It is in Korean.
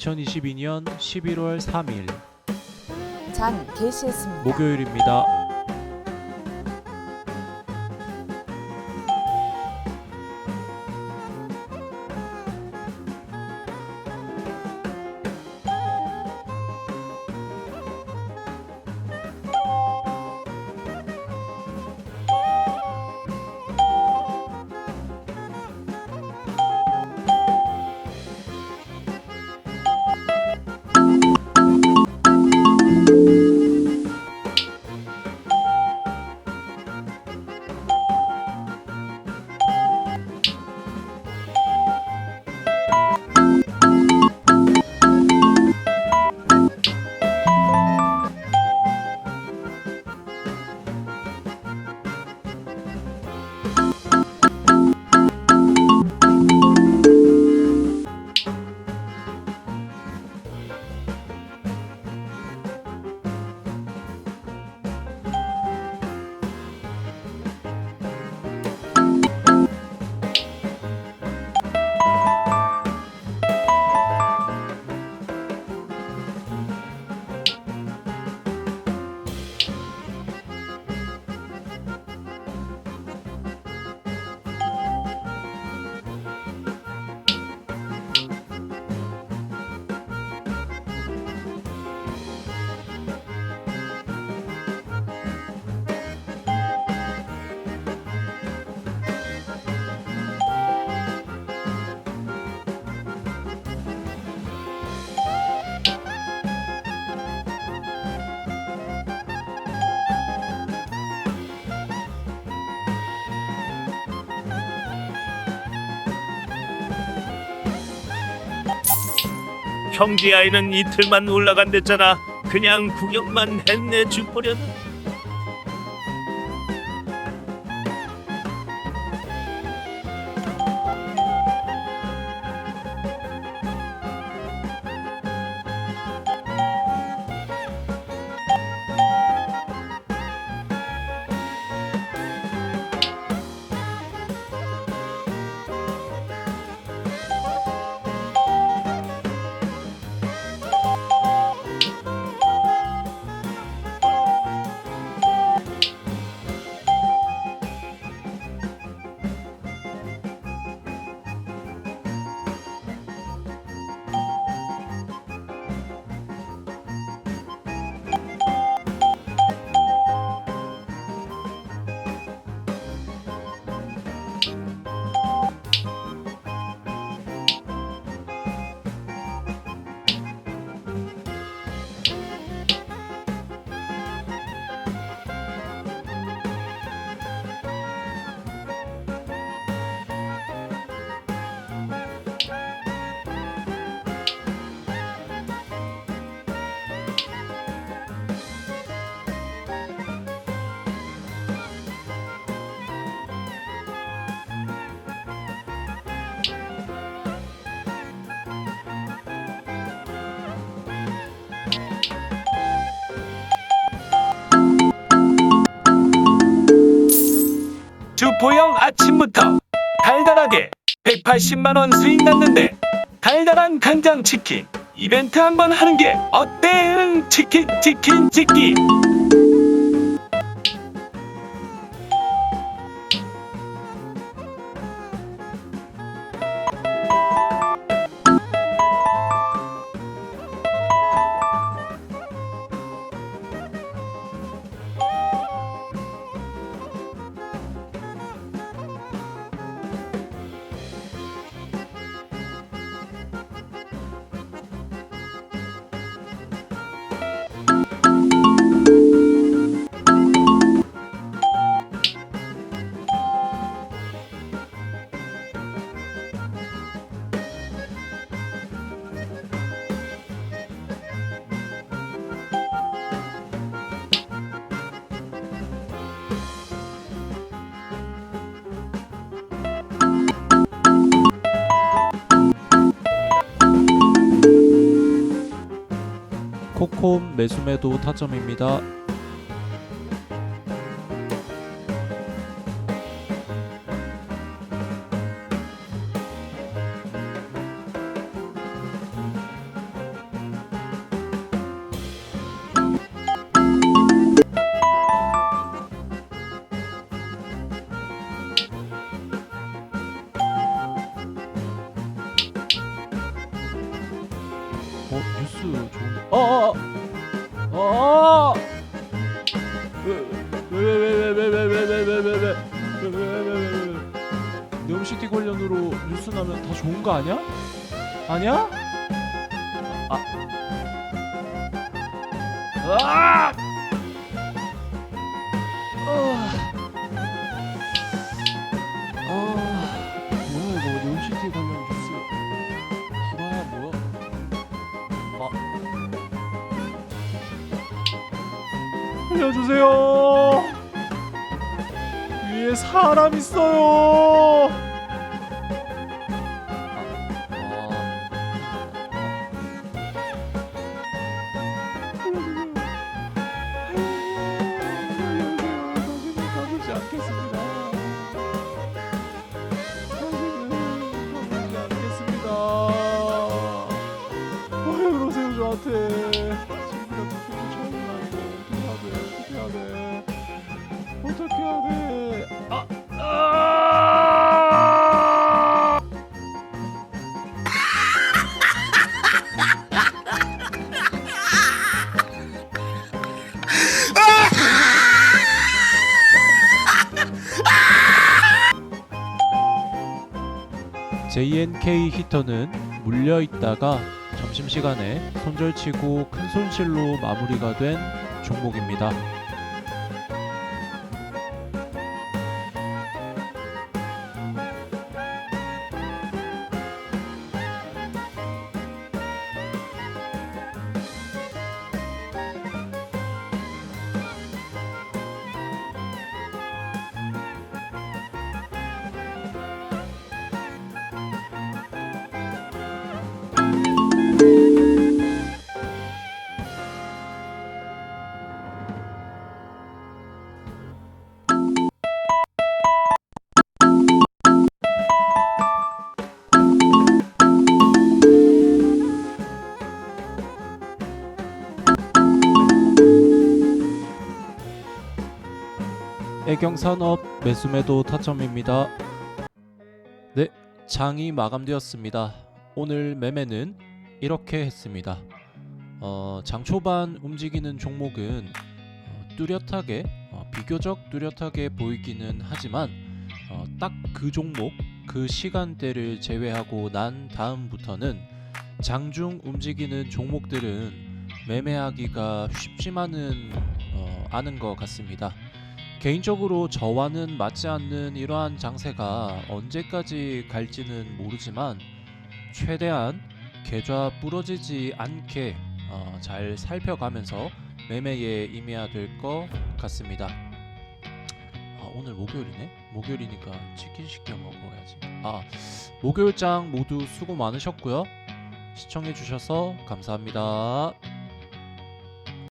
2022년 11월 3일 장 개시했습니다. 목요일입니다. 형제 아이는 이틀만 올라간댔잖아. 그냥 구경만 했네 주포련. 주포형 아침부터 달달하게 180만 원 수익 났는데 달달한 간장 치킨 이벤트 한번 하는 게 어때? 응, 치킨 치킨 치킨 코콤 매수매도 타점입니다. 왜왜왜왜왜왜왜왜왜왜왜왜왜왜 네옴시티 관련으로 뉴스 나면 다 좋은 거 아니야? 아니야? 아 아! 아, 뭐야 이거 네옴시티 관련 뉴스 불화야 뭐야? 아. 알려주세요. 사람 있어요. JNK 히터는 물려 있다가 점심시간에 손절치고 큰 손실로 마무리가 된 종목입니다. 경산업 매수매도 타점입니다. 네, 장이 마감되었습니다. 오늘 매매는 이렇게 했습니다. 어, 장 초반 움직이는 종목은 어, 뚜렷하게 어, 비교적 뚜렷하게 보이기는 하지만 어, 딱그 종목 그 시간대를 제외하고 난 다음부터는 장중 움직이는 종목들은 매매하기가 쉽지만은 어, 않은 것 같습니다. 개인적으로 저와는 맞지 않는 이러한 장세가 언제까지 갈지는 모르지만 최대한 계좌 부러지지 않게 어, 잘 살펴가면서 매매에 임해야 될 것 같습니다. 아, 오늘 목요일이네. 목요일이니까 치킨 시켜 먹어야지. 아 목요일장 모두 수고 많으셨고요. 시청해 주셔서 감사합니다.